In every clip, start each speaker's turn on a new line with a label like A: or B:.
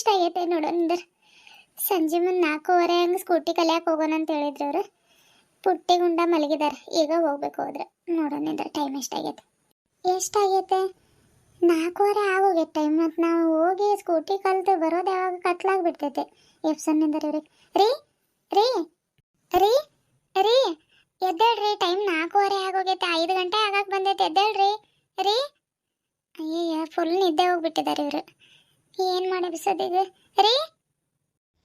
A: ಎಷ್ಟಾಗೈತೆ ನೋಡೋಣ ಸಂಜೆ ಮುಂದೆ ನಾಲ್ಕೂವರೆ ಹಂಗೆ ಸ್ಕೂಟಿ ಕಲಿಯಕ್ಕೆ ಹೋಗೋಣ ಅಂತ ಹೇಳಿದ್ರು ಅವರು. ಪುಟ್ಟಿ ಗುಂಡ ಮಲಗಿದಾರೆ. ಈಗ ಹೋಗ್ಬೇಕು ಹೋದ್ರೆ. ನೋಡೋಣ ಇದ್ರ ಟೈಮ್ ಎಷ್ಟಾಗೈತೆ ಎಷ್ಟಾಗೈತೆ ನಾಲ್ಕೂವರೆ ಆಗೋಗೈತೆ ಟೈಮ್ ಮತ್ತು ನಾವು ಹೋಗಿ ಸ್ಕೂಟಿ ಕಲ್ತು ಬರೋದು ಯಾವಾಗ ಕತ್ಲಾಗ್ಬಿಡ್ತೈತೆ. ಎಪ್ಸನ್ನಿಂದ ಇವ್ರಿಗೆ ರೀ ರೀ ರೀ ರೀ, ಎದ್ದೇಳ್ರಿ. ಟೈಮ್ ನಾಲ್ಕೂವರೆ ಆಗೋಗೈತೆ. ಐದು ಗಂಟೆ ಆಗಕ್ಕೆ ಬಂದೈತೆ. ಎದ್ದೇಳ್ರಿ, ರೀ. ಅಯ್ಯಯ್ಯ ಫುಲ್ ನಿದ್ದೆ ಹೋಗ್ಬಿಟ್ಟಿದ್ದಾರೆ ಇವರು. ಏನು ಮಾಡಿ ಬಿಸೋದಿದೆ ರೀ?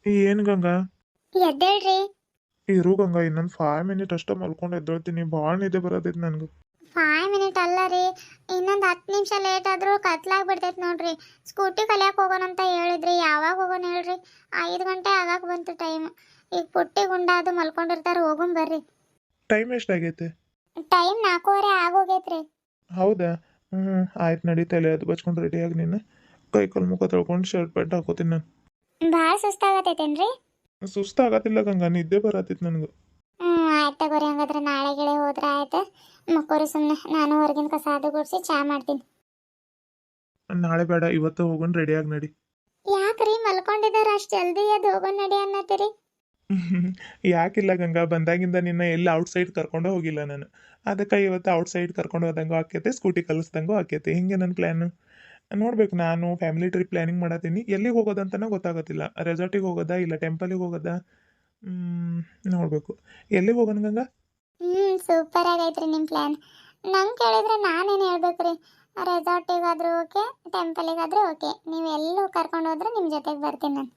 B: ಏನು ಗಂಗಾ?
A: ಎದ್ದೇಳ್ರಿ.
B: ಇರು ಗಂಗಾ ಇನ್ನೊಂದು ಫೈವ್ ಮಿನಿಟ್ ಅಷ್ಟೇ ಮಲ್ಕೊಂಡು ಎದ್ದೇಳ್ತೀನಿ. ಭಾಳ ನಿದ್ದೆ ಬರೋದೈತೆ ನನಗೆ.
A: ಫೈವ್ ಮಿನಿಟ್ ಅಲ್ಲ ರೀ. ಇನ್ನೊಂದು ಹತ್ತು ನಿಮಿಷ ಲೇಟ್ ಆದರೂ ಕತ್ಲಾಗ್ಬಿಡ್ತೈತೆ ನೋಡ್ರಿ. ಸ್ಕೂಟಿ ಕಲಿಯಕ್ಕೆ ಹೋಗೋಣ ಅಂತ ಹೇಳಿದ್ರಿ. ಯಾವಾಗ ಹೋಗೋಣ ಹೇಳ್ರಿ? ಐದು ಗಂಟೆ ಆಗಕ್ಕೆ ಬಂತು ಟೈಮ್ ಈಗ ಪುಟ್ಟಿ ಗುಂಡ ಅದು ಮಲ್ಕೊಂಡಿರ್ತಾರೆ ಹೋಗೋಣ ಬರ್ರಿ.
B: ಟೈಮ್ ಎಷ್ಟಾಗೈತೆ
A: ಟೈಮ್ ನಾಲ್ಕೂವರೆ ಆಗೋಗೈತ್ರಿ
B: ಹೌದಾ? ಹ್ಮ್ ಆಯ್ತು ನಡಿ ತಲೆ ಅದು ಬಚ್ಕೊಂಡು ರೆಡಿ ಆಗಿ ನೀನು. ಕೈ ಕಾಲು ಮುಖ ತೊಳ್ಕೊಂಡು ಶರ್ಟ್ ಪ್ಯಾಂಟ್ ಹಾಕೋತೀನಿ ನಾನು.
A: ಭಾಳ ಸುಸ್ತಾಗತ್ತೈತೇನ್ರಿ
B: ಸುಸ್ತಾಗತ್ತಿಲ್ಲ ಗಂಗಾ ನಿದ್ದೆ ಬರತ್ತಿತ್ತು ನನಗೆ.
A: ಹ್ಞೂ ಆಯ್ತು ತಗೋರಿ ಹಂಗಾದ್ರೆ ನಾಳೆ ಗಿಳೆ ಹೋದ್ರೆ ಆಯ್ತು. ಮಕ್ಕೋರಿ ಸುಮ್ಮನೆ ನಾನು ಹೊರಗಿನ ಕಸ ಅದು ಗುಡಿಸಿ ಚಾ ಮಾಡ್ತೀನಿ.
B: ನಾಳೆ ಬೇಡ ಇವತ್ತು ಹೋಗೋಣ ರೆಡಿಯಾಗಿ ನಡಿ.
A: ಯಾಕ್ರಿ ಮಲ್ಕೊಂಡಿದ್ದಾರೆ ಅಷ್ಟು ಜಲ್ದಿ ಎದ್ದು ಹೋಗೋಣ ನಡಿ ಅನ್ನತ್ತೀರಿ?
B: ಯಾಕಿಲ್ಲ ಗಂಗಾ ಬಂದಾಗಿಂದ ನಿನ್ನ ಎಲ್ಲಿ ಔಟ್ಸೈಡ್ ಕರ್ಕೊಂಡು ಹೋಗಿಲ್ಲ ನಾನು. ಅದಕ್ಕೆ ಇವತ್ತು ಔಟ್ಸೈಡ್ ಕರ್ಕೊಂಡು ಹೋದಂಗೂ ಆಕೈತೆ ಸ್ಕೂಟಿ ಕಲಿಸ್ದಂಗೂ ಆಕೈತೆ ಹಿಂಗೆ ನನ್ನ ಪ್ಲ್ಯಾನು ನೋಡ್ಬೇಕು ನಾನು ಫ್ಯಾಮಿಲಿ ಟ್ರಿಪ್ ಪ್ಲ್ಯಾನಿಂಗ್ ಮಾಡತ್ತೀನಿ ಎಲ್ಲಿಗೆ ಹೋಗೋದಂತನೇ ಗೊತ್ತಾಗತ್ತಿಲ್ಲ. ರೆಸಾರ್ಟಿಗೆ ಹೋಗೋದಾ ಇಲ್ಲ ಟೆಂಪಲಿಗೆ ಹೋಗೋದಾ? ನೋಡಬೇಕು. ಎಲ್ಲಿಗೆ ಹೋಗೋಣ ಗಂಗಾ?
A: ಹ್ಞೂ ಸೂಪರ್ ಆಗೈತ್ರಿ ನಿಮ್ಮ ಪ್ಲ್ಯಾನ್ ನಂಗೆ ಕೇಳಿದ್ರೆ ನಾನೇನು ಹೇಳ್ಬೇಕ್ರಿ? ರೆಸಾರ್ಟಿಗಾದ್ರೂ ಓಕೆ ಟೆಂಪಲಿಗಾದ್ರೂ ಓಕೆ. ನೀವು ಎಲ್ಲೂ ಕರ್ಕೊಂಡು ಹೋದ್ರೆ ನಿಮ್ಮ ಜೊತೆಗೆ ಬರ್ತೀನಿ ನಾನು.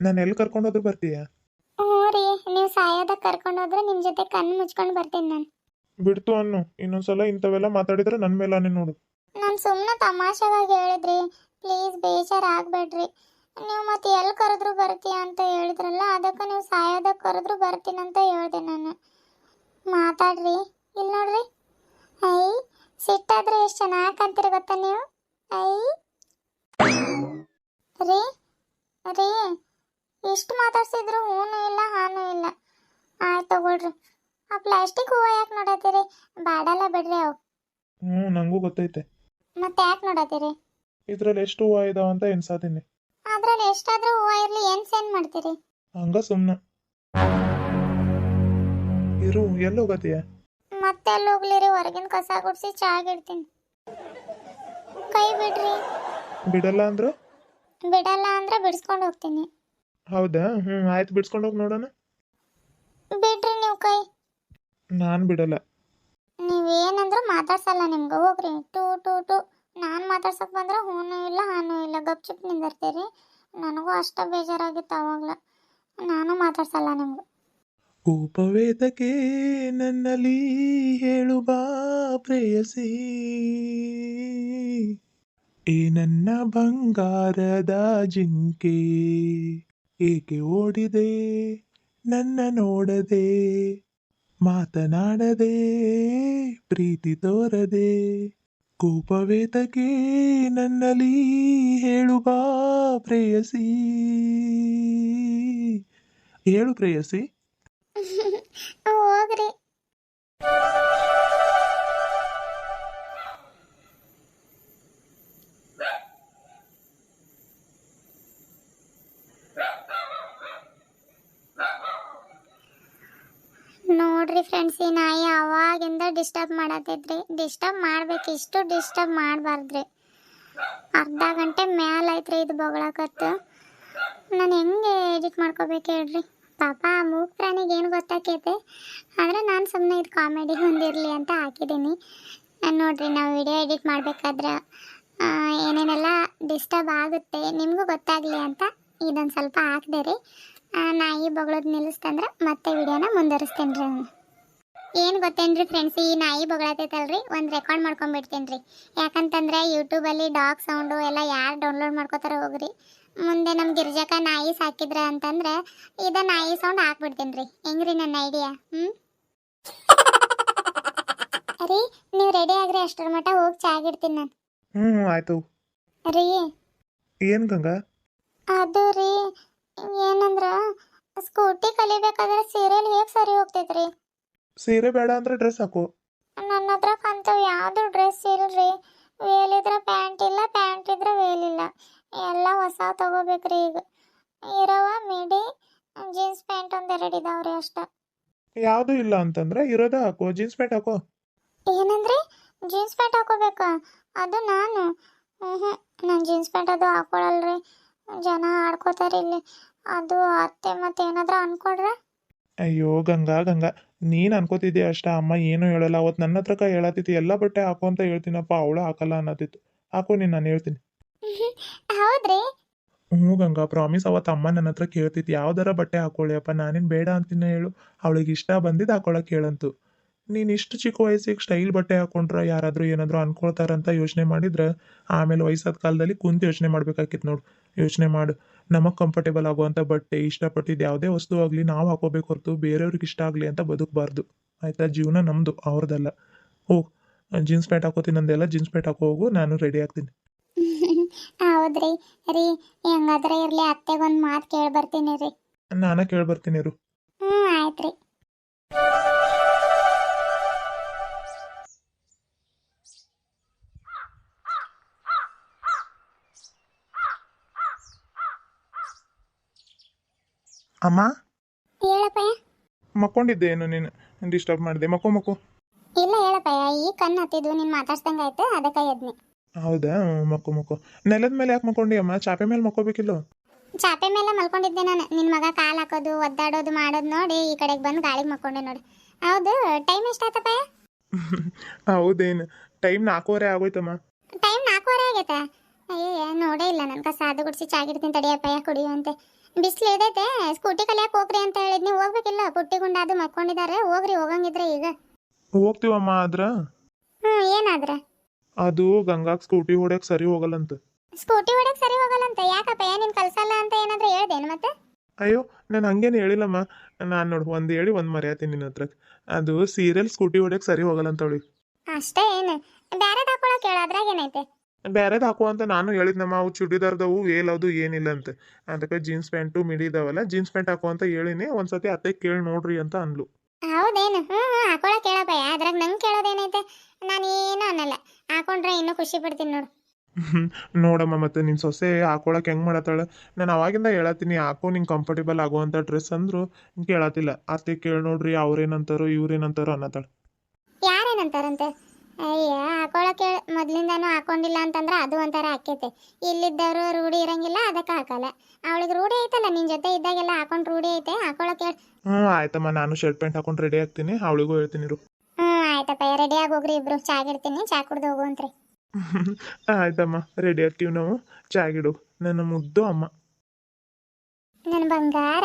B: ನಾನು ಎಲ್ಲಿ ಕರ್ಕೊಂಡು ಹೋದ್ರೆ ಬರ್ತೀಯಾ?
A: ಹ್ಞೂ ರೀ ನೀವು ಸಾಯೋದಾಗ ಕರ್ಕೊಂಡು ಹೋದ್ರೆ ನಿಮ್ಮ ಜೊತೆ ಕಣ್ಣು ಮುಚ್ಕೊಂಡು ಬರ್ತೀನಿ ನಾನು.
B: ಬಿಡ್ತು ಅನ್ನು ಇನ್ನೊಂದ್ಸಲ ಇಂಥವೆಲ್ಲ ಮಾತಾಡಿದ್ರೆ ನನ್ನ ಮೇಲಾನೆ ನೋಡು.
A: ನಾನು ಸುಮ್ಮನೆ ತಮಾಷೆಗಾಗಿ ಹೇಳಿದ್ರಿ. ಪ್ಲೀಸ್ ಬೇಜಾರು ಆಗಬೇಡ್ರಿ ನೀವು ಮತ್ತೆ ಎಲ್ಲಿ ಕರೆದ್ರು ಬರ್ತೀಯ ಅಂತ ಹೇಳಿದ್ರಲ್ಲ, ಅದಕ್ಕೆ ನೀವು ಸಾಯೋದಕ್ಕೆ ಕರೆದ್ರು ಬರ್ತೀನಂತ ಹೇಳಿದೆ ನಾನು. ಮಾತಾಡ್ರಿ. ಇಲ್ಲಿ ನೋಡ್ರಿ. ಐ, ಸಿಟ್ಟಾದ್ರೆ ಎಷ್ಟು ಚೆನ್ನಾಗಿ ಕಂತೀರಿ ಗೊತ್ತಾ ನೀವು? ಐ. ರೀ ರೀ, ಇಷ್ಟು ಮಾತಾಡ್ಸಿದ್ರು ಹೂನು ಇಲ್ಲ, ಹಾನು ಇಲ್ಲ. ಆಯ್ತು ತಗೊಳ್ರಿ. ಆ ಪ್ಲಾಸ್ಟಿಕ್ ಹೂವು ಯಾಕೆ ನೋಡತ್ತೀರಿ? ಬಾಡಲ್ಲ ಬಿಡ್ರಿ ಅವು.
B: ಹ್ಞೂ ನನಗೂ ಗೊತ್ತೈತೆ.
A: ಮತ್ತೆ ಯಾಕೆ ನೋಡತ್ತೀರಿ
B: ಇದ್ರಲ್ಲಿ ಎಷ್ಟು ಹೂವು ಇದಾವ ಅಂತ ಎನ್ಸಾತೀನಿ
A: ಅದ್ರಲ್ಲಿ ಎಷ್ಟಾದ್ರೂ ಹೂವು ಇರ್ಲಿ ಏನ್ ಸೇನ್ ಮಾಡ್ತೀರಿ?
B: ಹಂಗ ಸುಮ್ಮನೆ ಇರು ಎಲ್ಲಿ ಹೋಗತ್ತೀಯ?
A: ಮತ್ತೆ ಅಲ್ಲಿ ಹೋಗ್ಲಿರಿ? ಹೊರಗಿನ ಕಸ ಗುಡ್ಸಿ ಚಾಗಿಡ್ತೀನಿ ಕೈ ಬಿಡ್ರಿ.
B: ಬಿಡಲ್ಲ ಅಂದ್ರು?
A: ಬಿಡಲ್ಲ ಅಂದ್ರೆ ಬಿಡ್ಸ್ಕೊಂಡು ಹೋಗ್ತೀನಿ.
B: ಹೌದಾ? ಹ್ಞೂ ಆಯ್ತು ಬಿಡ್ಸ್ಕೊಂಡು ಹೋಗಿ ನೋಡೋಣ.
A: ಬಿಡ್ರಿ ನೀವು ಕೈ.
B: ನಾನು ಬಿಡಲ್ಲ.
A: ನೀವೇನಂದ್ರೂ ಮಾತಾಡ್ಸಲ್ಲ ನಿಮ್ಗೆ. ಹೋಗ್ರಿ. ಟೂ ಟೂ ಟೂ. ನಾನು ಮಾತಾಡ್ಸಕ್ ಬಂದ್ರೆ ಹೂನು ಇಲ್ಲ, ಹಾನು ಇಲ್ಲ. ಗಪ್ಚುಪ್ ನಿಂದಿರ್ತೀರಿ. ನನಗೂ ಅಷ್ಟ ಬೇಜಾರಾಗಿತ್ತು ಅವಾಗ್ಲ. ನಾನು ಮಾತಾಡ್ಸಲ್ಲ ನಿಮ್ಗೆ.
B: ಕೋಪವೇದಕ್ಕೆ ನನ್ನಲ್ಲಿ ಹೇಳು ಬಾ ಪ್ರೇಯಸಿ. ಏ ನನ್ನ ಬಂಗಾರದ ಜಿಂಕೆ ಏಕೆ ಓಡಿದೆ? ನನ್ನ ನೋಡದೆ ಮಾತನಾಡದೆ ಪ್ರೀತಿ ತೋರದೆ ಕೋಪವೇತಕ್ಕೆ ನನ್ನಲ್ಲಿ ಹೇಳು ಬಾ ಪ್ರೇಯಸಿ. ಹೇಳು ಪ್ರೇಯಸಿ.
A: ಹೋಗ್ರಿ. ಫ್ರೆಂಡ್ಸ್ ಈ ನಾಯಿ ಅವಾಗಿಂದ ಡಿಸ್ಟರ್ಬ್ ಮಾಡತ್ತೈತ್ರಿ ಡಿಸ್ಟರ್ಬ್ ಮಾಡ್ಬೇಕು, ಇಷ್ಟು ಡಿಸ್ಟರ್ಬ್ ಮಾಡಬಾರ್ದ್ರಿ. ಅರ್ಧ ಗಂಟೆ ಮ್ಯಾಲ ಐತ್ರಿ ಇದು ಬೊಗಳಕತ್ತು. ನಾನು ಹೆಂಗೆ ಎಡಿಟ್ ಮಾಡ್ಕೋಬೇಕು ಹೇಳ್ರಿ. ಪಾಪ, ಆ ಮೂಗ್ ಪ್ರಾಣಿಗೆ ಏನು ಗೊತ್ತಾಕೈತೆ? ಆದರೆ ನಾನು ಸುಮ್ಮನೆ ಇದು ಕಾಮಿಡಿ ಹೊಂದಿರಲಿ ಅಂತ ಹಾಕಿದ್ದೀನಿ ನೋಡ್ರಿ, ನಾವು ವಿಡಿಯೋ ಎಡಿಟ್ ಮಾಡಬೇಕಾದ್ರೆ ಏನೇನೆಲ್ಲ ಡಿಸ್ಟರ್ಬ್ ಆಗುತ್ತೆ, ನಿಮಗೂ ಗೊತ್ತಾಗಲಿ ಅಂತ ಇದೊಂದು ಸ್ವಲ್ಪ ಹಾಕ್ದೆ ರೀ ನಾಯಿ ಬೊಗಳೋದು ನಿಲ್ಲಿಸ್ತಂದ್ರೆ ಮತ್ತೆ ವಿಡಿಯೋನ ಮುಂದುವರಿಸ್ತೇನೆ ರೀ ಏನು ಗೊತ್ತೇನ್ರಿ ಫ್ರೆಂಡ್ಸ್ ಈ ನಾಯಿ ಬೊಗಳತೈತಲ್ರಿ? ಒಂದು ರೆಕಾರ್ಡ್ ಮಾಡ್ಕೊಂಬಿಡ್ತೀನಿ ರೀ ಯಾಕಂತಂದ್ರೆ ಯೂಟ್ಯೂಬಲ್ಲಿ ಡಾಗ್ ಸೌಂಡು ಎಲ್ಲ ಯಾರು ಡೌನ್ಲೋಡ್ ಮಾಡ್ಕೋತಾರ ಹೋಗ್ರಿ. ಮುಂದೆ ನಮ್ಮ ಗಿರ್ಜಕ ನಾಯಿ ಸಾಕಿದ್ರ ಅಂತಂದ್ರೆ ಇದ ನಾಯಿ ಸೌಂಡ್ ಹಾಕ್ಬಿಡ್ತೀನಿ ರೀ ಹೆಂಗ್ರಿ ನನ್ನ ಐಡಿಯಾ ಹ್ಞೂ ರೀ ನೀವು ರೆಡಿ ಆಗ್ರಿ ಅಷ್ಟರ ಮಟ್ಟ ಹೋಗಿ ಚಾಗಿಡ್ತೀನಿ ನಾನು.
B: ಹ್ಞೂ ಆಯ್ತು.
A: ರೀ.
B: ಏನು ಗಂಗಾ?
A: ಅದು ರೀ ಏನಂದ್ರ ಸ್ಕೂಟಿ ಕಲಿಬೇಕಾದ್ರೆ ಸೀರಿಯಲ್ ಹೇಗೆ ಸರಿ ಹೋಗ್ತೈತ್ರಿ?
B: ಸೀರೆ ಬೇಡ ಅಂದ್ರೆ ಡ್ರೆಸ್ ಹಾಕು.
A: ನನ್ನ ಹತ್ರ ಕಂತವ್ ಯಾವ್ದು ಡ್ರೆಸ್ ಇಲ್ರಿ? ವೇಲ್ ಇದ್ರೆ ಪ್ಯಾಂಟ್ ಇಲ್ಲ ಪ್ಯಾಂಟ್ ಇದ್ರೆ ವೇಲ್ ಇಲ್ಲ. ಎಲ್ಲ ಹೊಸ ತಗೋಬೇಕ್ರಿ ಈಗ. ಇರವ ಮಿಡಿ ಜೀನ್ಸ್ ಪ್ಯಾಂಟ್ ಒಂದೆರಡು ಇದಾವ್ರಿ ಅಷ್ಟ.
B: ಯಾವುದು ಇಲ್ಲ ಅಂತಂದ್ರೆ ಇರೋದ ಹಾಕು. ಜೀನ್ಸ್ ಪ್ಯಾಂಟ್ ಹಾಕೋ.
A: ಏನಂದ್ರೆ? ಜೀನ್ಸ್ ಪ್ಯಾಂಟ್ ಹಾಕೋಬೇಕಾ? ಅದು ನಾನು. ಹ್ಞೂ ನಾನು ಜೀನ್ಸ್ ಪ್ಯಾಂಟ್ ಅದು ಹಾಕೊಳಲ್ರಿ. ಜನ ಆಡ್ಕೋತಾರೆ ಇಲ್ಲಿ. ಅದು ಅತ್ತೆ ಮತ್ತೆ ಏನಾದ್ರೂ ಅನ್ಕೊಡ್ರೆ?
B: ಅಯ್ಯೋ ಗಂಗಾ ಗಂಗಾ. ನೀನು ಅನ್ಕೋತಿದ್ದೆ ಅಷ್ಟ ಅಮ್ಮ ಏನು ಹೇಳಲ್ಲ. ಅವತ್ತು ನನ್ನ ಹತ್ರ ಕೈ ಹೇಳತ್ತಿತ್ತು ಎಲ್ಲ ಬಟ್ಟೆ ಹಾಕು ಅಂತ ಹೇಳ್ತೀನಪ್ಪ ಅವಳು ಹಾಕಲ್ಲ ಅನ್ನತ್ತಿತ್ತು ಹಾಕು ನೀನು ನಾನು ಹೇಳ್ತೀನಿ.
A: ಹೌದ್ರಿ?
B: ಹ್ಞೂ ಗಂಗಾ ಪ್ರಾಮಿಸ್ ಅವತ್ತು ಅಮ್ಮ ನನ್ನ ಹತ್ರ ಕೇಳ್ತಿತ್ತು ಯಾವ್ದಾರ ಬಟ್ಟೆ ಹಾಕೊಳ್ಳಿ ಅಪ್ಪ ನಾನೇನು ಬೇಡ ಅಂತೀನಿ ಹೇಳು. ಅವಳಿಗೆ ಇಷ್ಟ ಬಂದಿದ್ದು ಹಾಕೊಳಕ್ಕೆ ಹೇಳಂತು. ನೀನು ಇಷ್ಟು ಚಿಕ್ಕ ವಯಸ್ಸಿಗೆ ಸ್ಟೈಲ್ ಬಟ್ಟೆ ಹಾಕೊಂಡ್ರೆ ಯಾರಾದರೂ ಏನಾದರೂ ಅನ್ಕೊಳ್ತಾರಂತ ಯೋಚನೆ ಮಾಡಿದ್ರೆ ಆಮೇಲೆ ವಯಸ್ಸಾದ ಕಾಲದಲ್ಲಿ ಕುಂತು ಯೋಚನೆ ಮಾಡ್ಬೇಕಾಕಿತ್ತು ನೋಡು. ಯೋಚನೆ ಮಾಡು. ನಮಗೆ ಕಂಫರ್ಟೇಬಲ್ ಆಗುವಂಥ ಬಟ್ಟೆ ಇಷ್ಟಪಟ್ಟಿದ್ದು ಯಾವುದೇ ವಸ್ತು ಆಗಲಿ ನಾವು ಹಾಕೋಬೇಕು ಹೊರತು ಬೇರೆಯವ್ರಿಗೆ ಇಷ್ಟ ಆಗಲಿ ಅಂತ ಬದುಕಬಾರ್ದು. ಆಯಿತಾ? ಜೀವನ ನಮ್ಮದು ಅವ್ರದ್ದಲ್ಲ ಹೋಗು ಜೀನ್ಸ್ ಪ್ಯಾಂಟ್ ಹಾಕೋತೀನಿ ಅಂದೆಲ್ಲ ಜೀನ್ಸ್ ಪ್ಯಾಂಟ್ ಹಾಕೋ ಹೋಗು ನಾನು ರೆಡಿ ಆಗ್ತೀನಿ.
A: ಹೌದ್ರಿ. ರೀ ಹೆಂಗಾದ್ರೆ ಇರ್ಲಿ ಅತ್ತೆಗೊಂದು ಮಾತು ಕೇಳಿ ಬರ್ತೀನಿ ರೀ.
B: ನಾನೇ ಕೇಳಿ ಬರ್ತೀನಿ ಇರು.
A: ಹ್ಞೂ ಆಯ್ತು ರೀ
B: ಅಮ್ಮ?
A: ಹೇಳಪ್ಪ
B: ಮಕ್ಕೊಂಡಿದ್ದೆ ಏನು ನೀನು? ಡಿಸ್ಟರ್ಬ್ ಮಾಡಿದೆ. ಮಕ್ಕೋ ಮಕ್ಕೋ.
A: ಇಲ್ಲ ಹೇಳಪ್ಪ ಈ ಕಣ್ಣು ಹತ್ತಿದ್ವು ನೀನು ಮಾತಾಡ್ಸ್ದಂಗೆ ಆಯ್ತು ಅದಕ್ಕೆ ಎದ್ನಿ.
B: ಹೌದಾ? ಮಕ್ಕು ಮಕ್ಕೋ. ನೆಲದ ಮೇಲೆ ಯಾಕೆ ಮಕ್ಕೊಂಡಿ ಅಮ್ಮ? ಚಾಪೆ ಮೇಲೆ ಮಕ್ಕೋಬೇಕಿಲ್ಲ?
A: ಚಾಪೆ ಮೇಲೆ ಮಲ್ಕೊಂಡಿದ್ದೆ ನಾನು. ನಿನ್ನ ಮಗ ಕಾಲು ಹಾಕೋದು ಒದ್ದಾಡೋದು ಮಾಡೋದು ನೋಡಿ ಈ ಕಡೆಗೆ ಬಂದು ಗಾಳಿಗೆ ಮಕ್ಕೊಂಡೆ ನೋಡಿ. ಹೌದು ಟೈಮ್ ಎಷ್ಟಾತಪ್ಪ
B: ಹೌದೇನು? ಟೈಮ್ ನಾಲ್ಕೂವರೆ ಆಗೋಯ್ತಮ್ಮ.
A: ಟೈಮ್ ನಾಲ್ಕೂವರೆ ಆಗೈತೆ. ಅಯ್ಯೋ ನೋಡೇ ಇಲ್ಲ ನನ್ನ ಕಸ ಅದು ಗುಡಿಸಿ ಚಾಗಿಡ್ತೀನಿ ತಡಿಯಪ್ಪ ಕುಡಿಯುವಂತೆ. ಬಿಸಿಲು ಇದೈತೆ ಸ್ಕೂಟಿ ಕಲಿಯಕ್ಕೆ ಹೋಗ್ರಿ ಅಂತ ಹೇಳಿದ್ನಿ. ಹೋಗ್ಬೇಕಿಲ್ಲ ಪುಟ್ಟಿ ಅದು ಮಕ್ಕೊಂಡಿದ್ದಾರೆ. ಹೋಗ್ರಿ ಹೋಗಂಗಿದ್ರೆ ಈಗ.
B: ಹೋಗ್ತೀವಮ್ಮ ಆದ್ರ?
A: ಹ್ಞೂ ಏನಾದ್ರೆ?
B: ಅದು ಗಂಗಾಕ್ ಸ್ಕೂಟಿ ಹೊಡ್ಯಕ್ ಸರಿ ಹೋಗಲ್ಲಂತ.
A: ಸ್ಕೂಟಿ ಹೊಡಕ್ ಸರಿ ಹೋಗಲ್ಲಂತ? ಯಾಕಪ್ಪ ನೀನು ಕಲ್ಸಲ್ಲ ಅಂತ ಏನಾದ್ರು ಹೇಳ್ದೇನು ಮತ್ತೆ?
B: ಅಯ್ಯೋ ನಾನು ಹಂಗೇನು ಹೇಳಿಲ್ಲಮ್ಮ. ನಾನು ನೋಡು ಒಂದು ಹೇಳಿ ಒಂದು ಮರ್ಯಾತೀನಿ ನಿನ್ನ ಹತ್ರ ಅದು ಸೀರಿಯಲ್ ಸ್ಕೂಟಿ ಹೊಡ್ಯಕ್ ಸರಿ ಹೋಗಲ್ಲ ಅಂತ ಅವಳಿಗೆ.
A: ಅಷ್ಟೇ ಏನು? ಬೇರೆ ಹಾಕೊಳಕ್ ಹೇಳ ಅದ್ರಾಗ ಏನೈತೆ
B: ಬೇರೆದು ಹಾಕುವ ಅಂತ ನಾನು ಹೇಳಿದ್ನಮ್ಮ ಅವು ಚುಡಿದಾರ್ದವು ಏಲದು ಏನಿಲ್ಲ ಅಂತ. ಅದಕ್ಕೆ ಜೀನ್ಸ್ ಪ್ಯಾಂಟು ಮಿಡಿದಾವಲ್ಲ ಜೀನ್ಸ್ ಪ್ಯಾಂಟ್ ಹಾಕುವ ಅಂತ ಹೇಳಿನಿ. ಒಂದ್ಸತಿ ಅತ್ತೆ ಕೇಳಿ ನೋಡ್ರಿ ಅಂತ ಅನ್ಲು
A: ಹೌದೇನು? ಹ್ಞೂ ಹ್ಞೂ ಅದ್ರಾಗ ನಂಗೆ ಕೇಳೋದೇನೈತೆ? ನಾನು ಏನೂ ಅನ್ನಲ್ಲ. ಹಾಕೊಂಡ್ರೆ ಇನ್ನೂ ಖುಷಿ ಪಡ್ತೀನಿ ನೋಡು.
B: ನೋಡಮ್ಮ ಮತ್ತೆ ನಿನ್ನ ಸೊಸೆ ಹಾಕೊಳಕ್ ಹೆಂಗ್ ಮಾಡತ್ತಾಳೆ? ನಾನು ಅವಾಗಿಂದ ಹೇಳತ್ತೀನಿ ಹಾಕೋ ನಿಂಗೆ ಕಂಫರ್ಟೇಬಲ್ ಆಗುವಂಥ ಡ್ರೆಸ್ ಅಂದ್ರು ಕೇಳತ್ತಿಲ್ಲ. ಅತ್ತೆ ಕೇಳಿ ನೋಡ್ರಿ ಅವ್ರೇನಂತಾರೋ ಇವ್ರೇನಂತಾರೋ ಅನ್ನತ್ತಾಳ.
A: ಯಾರೇನಂತಾರಂತೆ? ಅಯ್ಯ ಹಾಕೊಳಕ್ಕೆ ಮೊದ್ಲಿಂದಾನು ಹಾಕೊಂಡಿಲ್ಲ ಅಂತಂದ್ರೆ ಅದು ಒಂಥರ ಆಕೈತೆ. ಇಲ್ಲಿದ್ದವರು ರೂಢಿ ಇರಂಗಿಲ್ಲ ಅದಕ್ಕೆ ಹಾಕಲ್ಲ. ಅವಳಿಗೆ ರೂಢಿ ಐತಲ್ಲ ನಿನ್ ಜೊತೆ ಇದ್ದಾಗೆಲ್ಲ ಹಾಕೊಂಡು ರೂಢಿ ಐತೆ ಹಾಕೊಳಕ್ಕೆ
B: ಹ್ಞೂ ಆಯ್ತಮ್ಮ ನಾನು ಶರ್ಟ್ ಪ್ಯಾಂಟ್ ಹಾಕೊಂಡು ರೆಡಿ ಆಗ್ತೀನಿ ಅವಳಿಗೂ ಹೇಳ್ತೀನಿ ಇರು.
A: ಹ್ಞೂ ಆಯ್ತಪ್ಪ ರೆಡಿಯಾಗಿ ಹೋಗ್ರಿ ಇಬ್ರು. ಚಾಗಿಡ್ತೀನಿ ಚಾ ಕುಡ್ದು ಹೋಗುವಂತ್ರಿ
B: ಆಯ್ತಮ್ಮ ರೆಡಿ ಆಗ್ತೀವಿ ನಾವು. ಚಾಗಿಡು ನನ್ನ ಮುದ್ದು ಅಮ್ಮ.
A: ನನ್ನ ಬಂಗಾರ.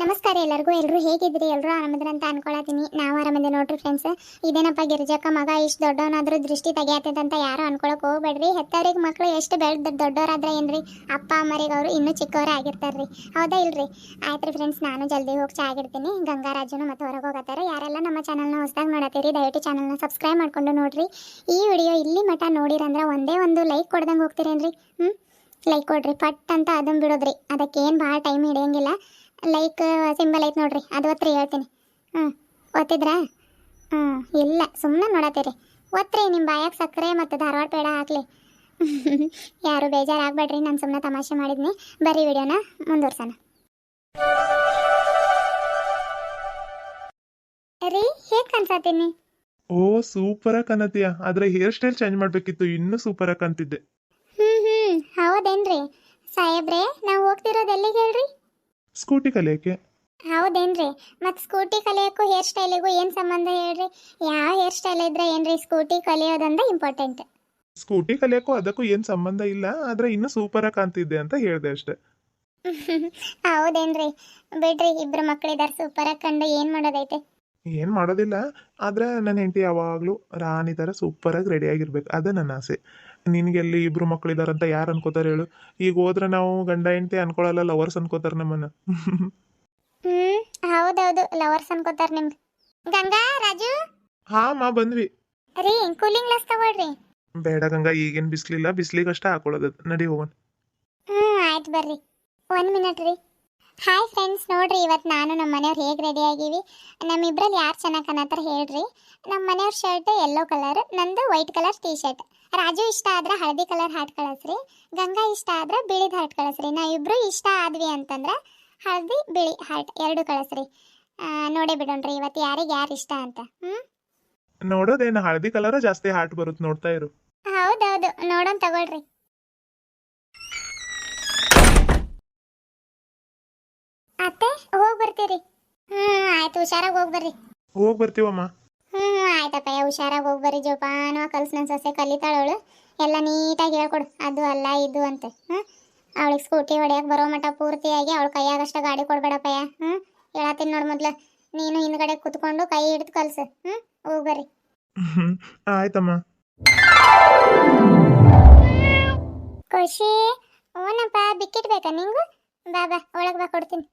A: ನಮಸ್ಕಾರ ಎಲ್ಲರಿಗೂ. ಎಲ್ಲರೂ ಹೇಗಿದ್ರಿ ಎಲ್ಲರೂ ಆರಾಮದ್ರ ಅಂತ ಅನ್ಕೊಳತೀನಿ ನಾವು ಆರಾಮದೆ ನೋಡ್ರಿ ಫ್ರೆಂಡ್ಸ್ ಇದೇನಪ್ಪ ಗಿರಿಜಕ್ಕ ಮಗ? ಇಷ್ಟು ದೊಡ್ಡವನಾದ್ರೂ ದೃಷ್ಟಿ ತೆಗಿಯತ್ತಂತ ಯಾರು ಅನ್ಕೊಳಕ್ ಹೋಗ್ಬೇಡ್ರಿ. ಹೆತ್ತವ್ರಿಗೆ ಮಕ್ಕಳು ಎಷ್ಟು ಬೆಳೆದ ದೊಡ್ಡವರಾದ್ರೆ ಏನ್ರಿ? ಅಪ್ಪ, ಅಮ್ಮರಿಗೆ ಅವರು ಇನ್ನೂ ಚಿಕ್ಕವರೇ ಆಗಿರ್ತಾರ್ರಿ. ಹೌದಾ ಇಲ್ರಿ? ಆಯ್ತು ಫ್ರೆಂಡ್ಸ್ ನಾನು ಜಲ್ದಿ ಹೋಗಿ ಚಾ ಆಗಿರ್ತೀನಿ ಗಂಗಾರಾಜನು ಮತ್ತೆ ಹೊರಗೆ ಹೋಗತ್ತಾರೆ. ಯಾರೆಲ್ಲ ನಮ್ಮ ಚಾನಲ್ನ ಹೊಸದಾಗಿ ನೋಡತ್ತೀರಿ, ದಯವಿಟ್ಟು ಚಾನಲ್ನ ಸಬ್ಸ್ಕ್ರೈಬ್ ಮಾಡ್ಕೊಂಡು ನೋಡ್ರಿ. ಈ ವಿಡಿಯೋ ಇಲ್ಲಿ ಮಠ ನೋಡಿರಂದ್ರೆ ಒಂದೇ ಒಂದು ಲೈಕ್ ಕೊಡ್ದಂಗೆ ಹೋಗ್ತೀರೇನ್ರಿ? ಹ್ಞೂ ಲೈಕ್ ಕೊಡ್ರಿ. ಪಟ್ ಅಂತ ಅದನ್ನ ಬಿಡೋದ್ರಿ. ಅದಕ್ಕೇನು ಭಾಳ ಟೈಮ್ ಹಿಡಿಯಂಗಿಲ್ಲ. ಲೈಕ್ ಸಿಂಬಲ್ ಐತೆ ನೋಡ್ರಿ. ಅದು ಒತ್ತರಿ ಹೇಳ್ತೀನಿ. ಹ್ಞೂ ಒತ್ತಿದ್ರಾ? ಹ್ಞೂ ಇಲ್ಲ. ಸುಮ್ಮನೆ ನೋಡತ್ತೀರಿ. ಒತ್ತರಿ ನಿಮ್ಮ ಬಾಯಾಗ ಸಕ್ಕರೆ ಮತ್ತು ಧಾರವಾಡ ಪೇಡ ಹಾಕ್ಲಿ. ಯಾರು ಬೇಜಾರಾಗಬೇಡ್ರಿ. ನಾನು ಸುಮ್ಮನೆ ತಮಾಷೆ ಮಾಡಿದ್ನಿ. ಬರ್ರಿ ವಿಡಿಯೋನ ಮುಂದುವರ್ಸೋಣ. ರೀ ಹೇಗೆ ಕನ್ಸತ್ತೀನಿ?
B: ಓ ಸೂಪರಾಗಿ ಕಾಣತ್ತೀಯ ಆದ್ರೆ ಹೇರ್ ಸ್ಟೈಲ್ ಚೇಂಜ್ ಮಾಡಬೇಕಿತ್ತು. ಇನ್ನೂ ಸೂಪರಾಗಿ ಕಾಣ್ತಿದ್ದೆ
A: ಹ್ಞೂ ಹ್ಞೂ ಹೌದೇನ್ರಿ? ಸಾಹೇಬ್ರೆ ನಾವು ಹೋಗ್ತಿರೋದು ಎಲ್ಲಿಗೆ ಹೇಳ್ರಿ?
B: ಸ್ಕೂಟಿ ಕಲಿಯಕ್ಕೆ
A: ಹೌದೇನ್ರಿ? ಮತ್ ಸ್ಕೂಟಿ ಕಲಿಯೋಕ್ಕೂ ಹೇರ್ ಸ್ಟೈಲಿಗೂ ಏನು ಸಂಬಂಧ ಹೇಳ್ರಿ? ಯಾವ ಹೇರ್ ಸ್ಟೈಲ್ ಇದ್ರೆ ಏನ್ರಿ ಸ್ಕೂಟಿ ಕಲಿಯೋದಂದ ಇಂಪಾರ್ಟೆಂಟ್
B: ಸ್ಕೂಟಿ ಕಲಿಯಕ್ಕೂ ಅದಕ್ಕೂ ಏನು ಸಂಬಂಧ ಇಲ್ಲ ಆದ್ರೆ ಇನ್ನೂ ಸೂಪರಾಗಿ ಕಾಣ್ತಿದ್ದೆ ಅಂತ ಹೇಳಿದೆ ಅಷ್ಟೇ.
A: ಹೌದೇನ್ರಿ? ಬಿಡ್ರಿ ಇಬ್ರು ಸೂಪರ್ ಸೂಪರಾಗಿ ಕಂಡು ಏನು ಮಾಡೋದೈತೆ?
B: ಏನು ಮಾಡೋದಿಲ್ಲ ಆದ್ರೆ ನನ್ನ ಹೆಂಡತಿ ಯಾವಾಗಲೂ ರಾಣಿ ಥರ ಸೂಪರಾಗಿ ರೆಡಿಯಾಗಿರ್ಬೇಕು ಅದೇ ನನ್ನ ಆಸೆ. ನಿನಗೆಲ್ಲಿ ಇಬ್ರು ಅಂತ ಯಾರು ಅನ್ಕೋತಾರೆ ಹೇಳು. ಈಗ ಹೋದ್ರೆ ನಾವು ಗಂಡ ಹೆಂಡತಿ ಅನ್ಕೊಳಲ್ಲ ಲವರ್ಸ್ ಅನ್ಕೋತಾರೆ ನಮ್ಮನ್ನ.
A: ಹ್ಞೂ ಹೌದೌದು ಲವರ್ಸ್ ಅನ್ಕೋತಾರೆ ನಿಮ್ಗೆ. ಗಂಗಾ ರಾಜು?
B: ಹಾ ಮಾ ಬಂದ್ವಿ.
A: ರೀ ಕೂಲಿಂಗ್ ಗ್ಲಾಸ್ ತಗೊಳ್ರಿ.
B: ಬೇಡ ಗಂಗಾ ಈಗೇನು ಬಿಸ್ಲಿಲ್ಲ ಬಿಸ್ಲಿಗಷ್ಟೇ ಹಾಕೊಳ್ಳೋದು. ನಡಿ ಹೋಗೋಣ.
A: ಹ್ಞೂ ಆಯ್ತು ಬರ್ರಿ. ಒನ್ ಮಿನಿಟ್ ರೀ. ಹಾಯ್ ಫ್ರೆಂಡ್ಸ್ ನೋಡ್ರಿ ಇವತ್ತು ನಾನು ನಮ್ಮ ಮನೆಯವ್ರು ಹೇಗೆ ರೆಡಿ ಆಗೀವಿ. ನಮ್ಮಿಬ್ರಲ್ಲಿ ಯಾರು ಚೆನ್ನಾಗಿ ಕಾಣತ್ತಾರ ಹೇಳ್ರಿ. ನಮ್ಮ ಮನೆಯವ್ರ ಶರ್ಟ್ ಯೆಲ್ಲೋ ಕಲರ್ ನಂದು white colour T shirt Raju ಇಷ್ಟ ಆದ್ರೆ ಹಳದಿ ಕಲರ್ ಹಾಟ್ ಕಳಿಸ್ರಿ ಗಂಗಾ ಇಷ್ಟ ಆದ್ರೆ ಬಿಳಿದ ಹಾಟ್ ಕಳಿಸ್ರಿ ನಾವಿಬ್ರು ಇಷ್ಟ ಆದ್ವಿ ಅಂತಂದ್ರೆ ಹಳದಿ ಬಿಳಿ ಹಾಟ್ ಎರಡು ಕಳಿಸ್ರಿ. ನೋಡಿ ಬಿಡೋಣ್ರಿ ಇವತ್ತು ಯಾರಿಗೆ ಯಾರು ಇಷ್ಟ ಅಂತ. ಹ್ಞೂ
B: ನೋಡೋದೇನು ಹಳದಿ ಕಲರ್ ಜಾಸ್ತಿ ಹಾಟ್ ಬರುತ್ತೆ ನೋಡ್ತಾ ಇರು.
A: ಹೌದೌದು ನೋಡೋಣ ತಗೊಳ್ರಿ. ಅತ್ತೆ ಹೋಗಿ ಬರ್ತೀರಿ. ಹ್ಮ್ ಆಯ್ತು ಹುಷಾರಾಗಿ ಹೋಗಿ ಬರ್ರಿ.
B: ಹೋಗಿ ಬರ್ತೀವಮ್ಮ.
A: ಹ್ಞೂ ಹ್ಞೂ ಆಯ್ತಪ್ಪ ಹುಷಾರಾಗಿ ಹೋಗಿ ಬರ್ರಿ ಜೋಪಾನ. ಕಲ್ಸ್ ನನ್ನ ಸೊಸೆ ಕಲಿತಾಳವಳು ಎಲ್ಲ ನೀಟಾಗಿ ಹೇಳ್ಕೊಡು. ಅದು ಅಲ್ಲ ಇದು ಅಂತ. ಹ್ಞೂ ಅವಳಿಗೆ ಸ್ಕೂಟಿ ಹೊಡೆಯಕ್ಕೆ ಬರೋ ಮಟ್ಟ ಪೂರ್ತಿಯಾಗಿ ಅವಳ ಕೈಯಾಗಷ್ಟು ಗಾಡಿ ಕೊಡ್ಬೇಡಪ್ಪಯ್ಯ. ಹ್ಞೂ ಹೇಳತ್ತೀನಿ ನೋಡು ಮೊದ್ಲು. ನೀನು ಹಿಂದ್ಗಡೆ ಕುತ್ಕೊಂಡು ಕೈ ಹಿಡಿದು ಕಲ್ಸು. ಹ್ಞೂ ಹೋಗಿ ಬರ್ರಿ.
B: ಆಯ್ತಮ್ಮ.
A: ಖುಷಿ. ಓನಪ್ಪ ಬಿಕ್ಕಿಟ್ ಬೇಕಾ ನಿಂಗು? ಬಾ ಬಾ ಒಳಗೆ ಬಾ ಕೊಡ್ತೀನಿ.